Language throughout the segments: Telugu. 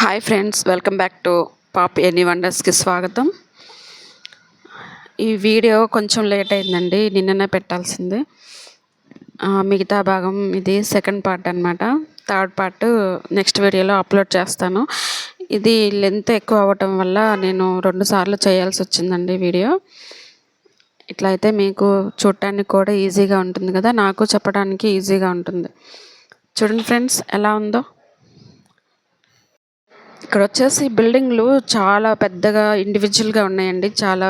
Hi friends welcome back to pop any వండర్స్కి స్వాగతం. ఈ వీడియో కొంచెం లేట్ అయిందండి నిన్ననే పెట్టాల్సింది. మిగతా భాగం ఇది సెకండ్ పార్ట్ అనమాట థర్డ్ పార్ట్ నెక్స్ట్ వీడియోలో అప్లోడ్ చేస్తాను. ఇది లెంత్ ఎక్కువ అవ్వటం వల్ల నేను రెండు సార్లు చేయాల్సి వచ్చిందండి వీడియో. ఇట్లా అయితే మీకు చూడటానికి కూడా ఈజీగా ఉంటుంది కదా నాకు చెప్పడానికి ఈజీగా ఉంటుంది. చూడండి ఫ్రెండ్స్ ఎలా ఉందో? ఇక్కడ వచ్చేసి బిల్డింగ్లు చాలా పెద్దగా ఇండివిజువల్గా ఉన్నాయండి. చాలా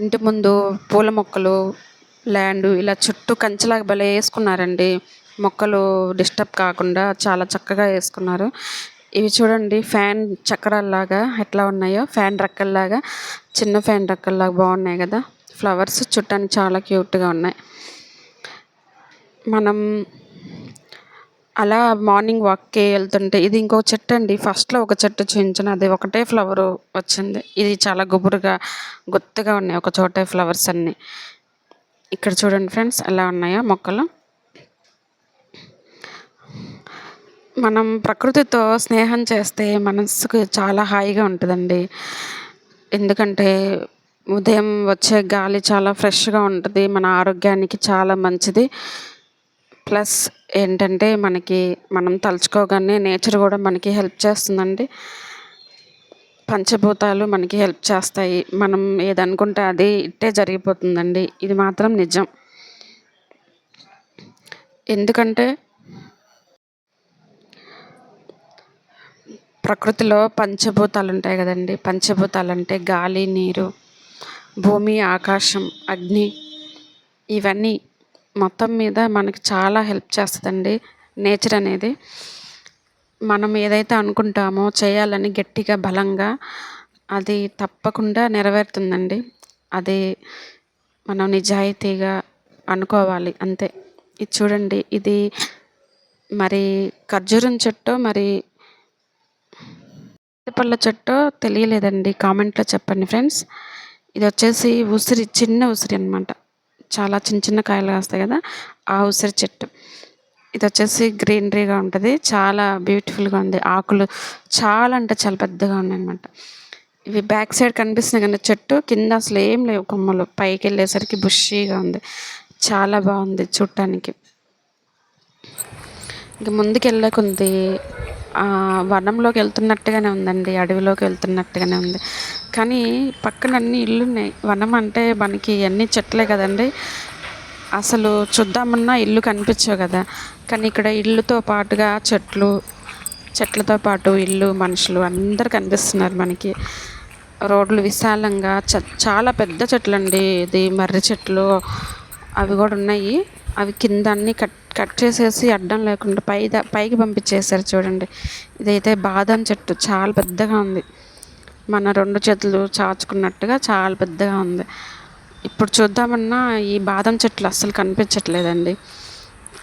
ఇంటి ముందు పూల మొక్కలు ల్యాండ్ ఇలా చుట్టూ కంచెలాగా భలే వేసుకున్నారండి. మొక్కలు డిస్టర్బ్ కాకుండా చాలా చక్కగా వేసుకున్నారు. ఇవి చూడండి ఫ్యాన్ చక్రాల్లాగా ఎట్లా ఉన్నాయో ఫ్యాన్ రెక్కల్లాగా చిన్న ఫ్యాన్ రెక్కల్లాగా బాగున్నాయి కదా. ఫ్లవర్స్ చుట్టానికి చాలా క్యూట్గా ఉన్నాయి. మనం అలా మార్నింగ్ వాక్కి వెళ్తుంటే ఇది ఇంకో చెట్టు అండి. ఫస్ట్లో ఒక చెట్టు చూపించాను అది ఒకటే ఫ్లవర్ వచ్చింది. ఇది చాలా గుబురుగా గుత్తుగా ఉన్నాయి ఒక చోటే ఫ్లవర్స్ అన్నీ. ఇక్కడ చూడండి ఫ్రెండ్స్ ఎలా ఉన్నాయో మొక్కలు. మనం ప్రకృతితో స్నేహం చేస్తే మనసుకు చాలా హాయిగా ఉంటుందండి. ఎందుకంటే ఉదయం వచ్చే గాలి చాలా ఫ్రెష్గా ఉంటుంది మన ఆరోగ్యానికి చాలా మంచిది. ప్లస్ ఏంటంటే మనకి మనం తలుచుకోగానే నేచర్ కూడా మనకి హెల్ప్ చేస్తుందండి. పంచభూతాలు మనకి హెల్ప్ చేస్తాయి. మనం ఏదనుకుంటే అది ఇట్టే జరిగిపోతుందండి. ఇది మాత్రం నిజం. ఎందుకంటే ప్రకృతిలో పంచభూతాలు ఉంటాయి కదండి. పంచభూతాలు అంటే గాలి నీరు భూమి ఆకాశం అగ్ని ఇవన్నీ మొత్తం మీద మనకి చాలా హెల్ప్ చేస్తుందండి నేచర్ అనేది. మనం ఏదైతే అనుకుంటామో చేయాలని గట్టిగా బలంగా అది తప్పకుండా నెరవేరుతుందండి. అది మనం నిజాయితీగా అనుకోవాలి అంతే. ఇది చూడండి ఇది మరి ఖర్జూరం చెట్టు మరి పళ్ళ చెట్టు తెలియలేదండి. కామెంట్లో చెప్పండి ఫ్రెండ్స్. ఇది వచ్చేసి ఉసిరి చిన్న ఉసిరి అనమాట చాలా చిన్న చిన్న కాయలు కాస్తాయి కదా ఆ ఉసిరి చెట్టు. ఇది వచ్చేసి గ్రీనరీగా ఉంటుంది. చాలా బ్యూటిఫుల్గా ఉంది. ఆకులు చాలా అంటే చాలా పెద్దగా ఉన్నాయి అనమాట ఇవి బ్యాక్ సైడ్ కనిపిస్తున్నాయి కానీ చెట్టు కింద అసలు ఏం లేవు కొమ్మలు. పైకి వెళ్ళేసరికి బుషీగా ఉంది. చాలా బాగుంది చూడటానికి ఇంక ముందుకు వెళ్ళే కొద్ది వనంలోకి వెళ్తున్నట్టుగానే ఉందండి. అడవిలోకి వెళ్తున్నట్టుగానే ఉంది. కానీ పక్కన అన్ని ఇల్లు ఉన్నాయి వనం అంటే మనకి అన్ని చెట్లే కదండి. అసలు చూద్దామన్నా ఇల్లు కనిపించవు కదా. కానీ ఇక్కడ ఇల్లుతో పాటుగా చెట్లు చెట్లతో పాటు ఇల్లు మనుషులు అందరు కనిపిస్తున్నారు మనకి. రోడ్లు విశాలంగా చ చాలా పెద్ద చెట్లు అండి ఇది. మర్రి చెట్లు అవి కూడా ఉన్నాయి. అవి కింద అన్ని కట్ కట్ చేసేసి అడ్డం లేకుండా పై పైకి పంపించేశారు చూడండి. ఇదైతే బాదం చెట్టు చాలా పెద్దగా ఉంది. మన రెండు చేతులు చాచుకున్నట్టుగా చాలా పెద్దగా ఉంది. ఇప్పుడు చూద్దామన్నా ఈ బాదం చెట్లు అస్సలు కనిపించట్లేదండి.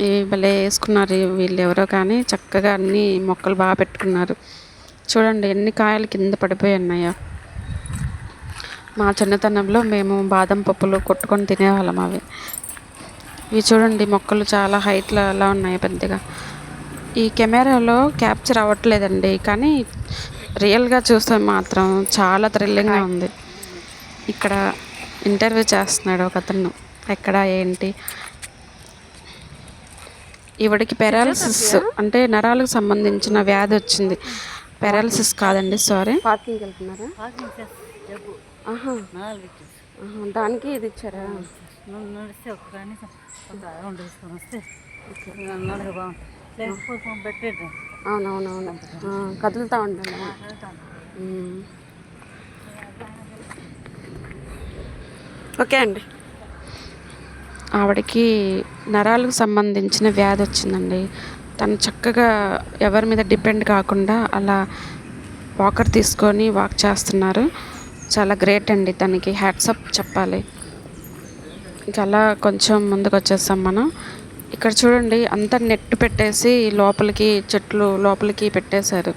ఈ భలే వేసుకున్నారు వీళ్ళు ఎవరో కానీ చక్కగా అన్ని మొక్కలు బాగా పెట్టుకున్నారు. చూడండి ఎన్ని కాయలు కింద పడిపోయి ఉన్నాయో. మా చిన్నతనంలో మేము బాదం పప్పులు కొట్టుకొని తినేవాళ్ళం అవి. ఇవి చూడండి మొక్కలు చాలా హైట్లో అలా ఉన్నాయి పెద్దగా. ఈ కెమెరాలో క్యాప్చర్ అవ్వట్లేదండి కానీ రియల్గా చూస్తే మాత్రం చాలా థ్రిల్లింగ్గా ఉంది. ఇక్కడ ఇంటర్వ్యూ చేస్తున్నాడు ఒక అతను ఎక్కడ ఏంటి? ఈవిడికి పెరాలసిస్ అంటే నరాలకు సంబంధించిన వ్యాధి వచ్చింది. పెరాలసిస్ కాదండి సారీ. వెళ్తున్నారా? ఆహా, దానికి ఇది ఇచ్చారా? నడిస్తే వస్తే. బాగుంటుంది. లేకపోతే అవునవునవును. కదులుతూ ఉంటాను ఓకే అండి. ఆవిడకి నరాలకు సంబంధించిన వ్యాధి వచ్చిందండి. తను చక్కగా ఎవరి మీద డిపెండ్ కాకుండా అలా వాకర్ తీసుకొని వాక్ చేస్తున్నారు. చాలా గ్రేట్ అండి తనకి. హ్యాట్సప్ చెప్పాలి. ఇంకా అలా కొంచెం ముందుకు వచ్చేస్తాం మనం. ఇక్కడ చూడండి అంతా నెట్ పెట్టేసి లోపలికి చెట్లు లోపలికి పెట్టేశారు.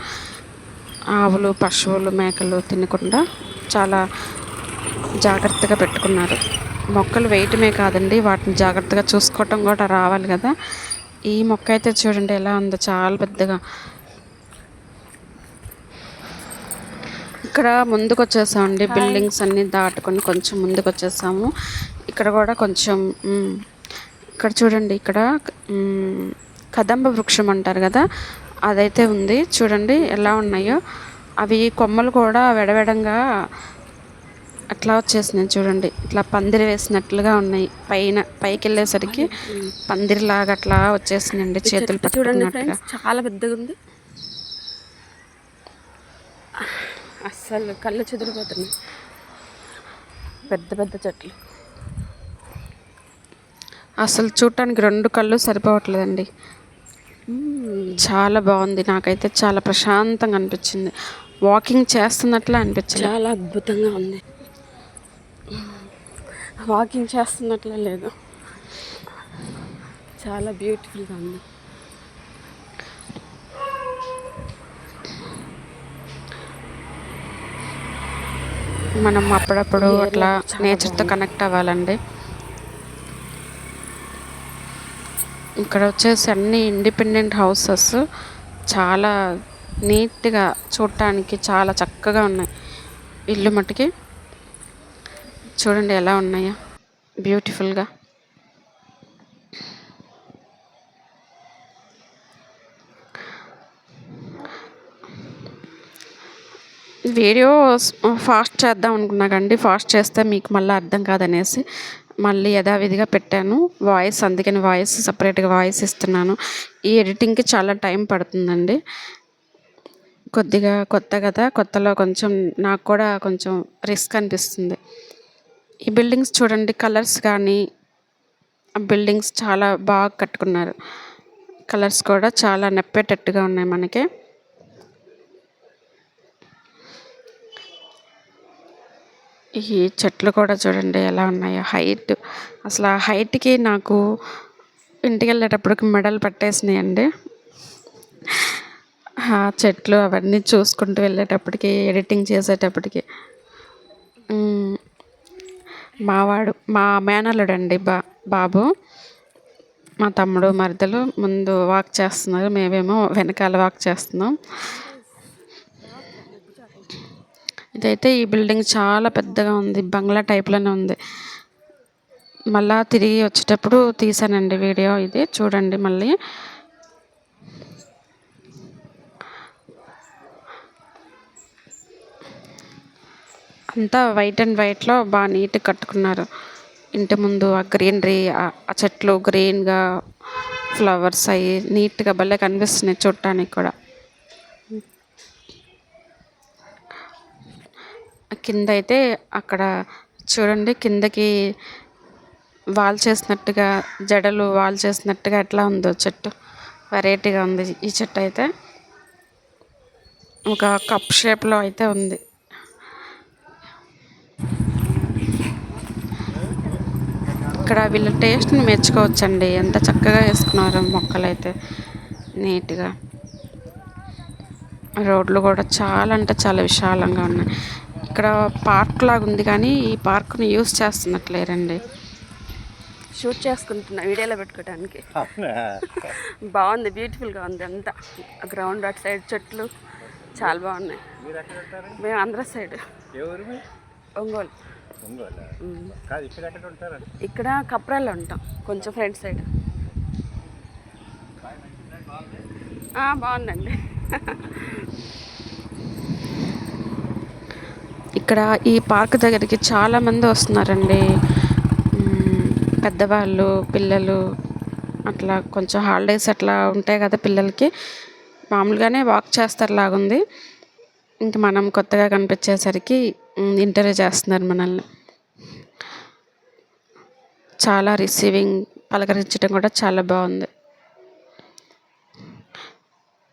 ఆవులు పశువులు మేకలు తినకుండా చాలా జాగ్రత్తగా పెట్టుకున్నారు. మొక్కలు వేయటమే కాదండి వాటిని జాగ్రత్తగా చూసుకోవటం కూడా రావాలి కదా. ఈ మొక్క అయితే చూడండి ఎలా ఉందో చాలా పెద్దగా. ఇక్కడ ముందుకు వచ్చేసామండి బిల్డింగ్స్ అన్ని దాటుకొని కొంచెం ముందుకు వచ్చేసాము ఇక్కడ కూడా కొంచెం ఇక్కడ చూడండి ఇక్కడ కదంబ వృక్షం అంటారు కదా అదైతే ఉంది. చూడండి ఎలా ఉన్నాయో. అవి కొమ్మలు కూడా వెడవెడంగా అట్లా వచ్చేసినాయి చూడండి. ఇట్లా పందిరి వేసినట్లుగా ఉన్నాయి. పైన పైకి వెళ్ళేసరికి పందిరిలాగా అట్లా వచ్చేసిందండి చేతులు చూడండి పట్టుకున్నట్టుగా. చాలా పెద్దగా ఉంది. అస్సలు కళ్ళు చెదిరిపోతున్నాయి. పెద్ద పెద్ద చెట్లు. అసలు చూడటానికి రెండు కళ్ళు సరిపోవట్లేదండి. చాలా బాగుంది. నాకైతే చాలా ప్రశాంతంగా అనిపించింది. వాకింగ్ చేస్తున్నట్లే అనిపించలే చాలా అద్భుతంగా ఉంది. వాకింగ్ చేస్తున్నట్లే లేదు. చాలా బ్యూటిఫుల్గా ఉంది. మనం అప్పుడప్పుడు అట్లా నేచర్తో కనెక్ట్ అవ్వాలండి. ఇక్కడ వచ్చేసి అన్ని ఇండిపెండెంట్ హౌసెస్ చాలా నీట్గా చూడటానికి చాలా చక్కగా ఉన్నాయి. ఇల్లు మట్టుకి చూడండి ఎలా ఉన్నాయో. బ్యూటిఫుల్గా. వీడియో ఫాస్ట్ చేద్దాం అనుకున్నా కండి ఫాస్ట్ చేస్తే మీకు మళ్ళీ అర్థం కాదనేసి మళ్ళీ యథావిధిగా పెట్టాను. వాయిస్ అందుకని వాయిస్ సపరేట్గా వాయిస్ ఇస్తున్నాను. ఈ ఎడిటింగ్కి చాలా టైం పడుతుందండి. కొద్దిగా కొత్త కదా కొత్తలో కొంచెం నాకు కూడా కొంచెం రిస్క్ అనిపిస్తుంది. ఈ బిల్డింగ్స్ చూడండి కలర్స్ కానీ ఆ బిల్డింగ్స్ చాలా బాగా కట్టుకున్నారు. కలర్స్ కూడా చాలా నప్పేటట్టుగా ఉన్నాయి మనకి. ఈ చెట్లు కూడా చూడండి ఎలా ఉన్నాయో. హైట్ అసలు ఆ హైట్కి నాకు ఇంటికి వెళ్ళేటప్పటికి మెడలు పట్టేసినాయండి. ఆ చెట్లు అవన్నీ చూసుకుంటూ వెళ్ళేటప్పటికి ఎడిటింగ్ చేసేటప్పటికి. మావాడు మా మేనల్లుడు అండి బా బాబు. మా తమ్ముడు మరిదలు ముందు వాక్ చేస్తున్నారు. మేమేమో వెనకాల వాక్ చేస్తున్నాం. ఇదైతే ఈ బిల్డింగ్ చాలా పెద్దగా ఉంది బంగ్లా టైప్లోనే ఉంది. మళ్ళా తిరిగి వచ్చేటప్పుడు తీసానండి వీడియో ఇది చూడండి మళ్ళీ. అంతా వైట్ అండ్ వైట్లో బాగా నీట్గా కట్టుకున్నారు. ఇంటి ముందు ఆ గ్రీనరీ ఆ చెట్లు గ్రీన్గా ఫ్లవర్స్ అవి నీట్గా భలే కనిపిస్తున్నాయి చూడటానికి కూడా. కింద అయితే అక్కడ చూడండి కిందకి వాల్ చేసినట్టుగా జడలు వాల్ చేసినట్టుగా ఎట్లా ఉందో చెట్టు. వెరైటీగా ఉంది ఈ చెట్టు అయితే. ఒక కప్ షేప్లో అయితే ఉంది. ఇక్కడ వీళ్ళ టేస్ట్ని మెచ్చుకోవచ్చండి. ఎంత చక్కగా వేసుకున్నారు మొక్కలు అయితే నీట్గా. రోడ్లు కూడా చాలా అంటే చాలా విశాలంగా ఉన్నాయి. ఇక్కడ పార్క్ లాగా ఉంది కానీ ఈ పార్క్ని యూస్ చేస్తున్నట్లేరండి. షూట్ చేసుకుంటున్నా వీడియోలో పెట్టుకోవడానికి బాగుంది బ్యూటిఫుల్గా ఉంది అంతా. గ్రౌండ్ అటు సైడ్ చెట్లు చాలా బాగున్నాయి. మేము ఆంధ్ర సైడ్. ఎవరు మీ? ఒంగోలు. ఒంగోలా? కాదు ఇక్కడ కప్రాల్లో ఉంటాం కొంచెం ఫ్రంట్ సైడ్. ఆ, బాగుందండి. ఇక్కడ ఈ పార్క్ దగ్గరికి చాలామంది వస్తున్నారండి. పెద్దవాళ్ళు పిల్లలు అట్లా కొంచెం హాలిడేస్ అట్లా ఉంటాయి కదా పిల్లలకి. మామూలుగానే వాక్ చేస్తారు లాగుంది. ఇంక మనం కొత్తగా కనిపించేసరికి ఇంటర్వ్యూ చేస్తున్నారు మనల్ని. చాలా రిసీవింగ్ పలకరించడం కూడా చాలా బాగుంది.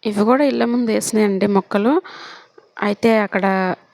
ఇవి కూడా ఇళ్ళ ముందు వేసినాయండి మొక్కలు. అయితే అక్కడ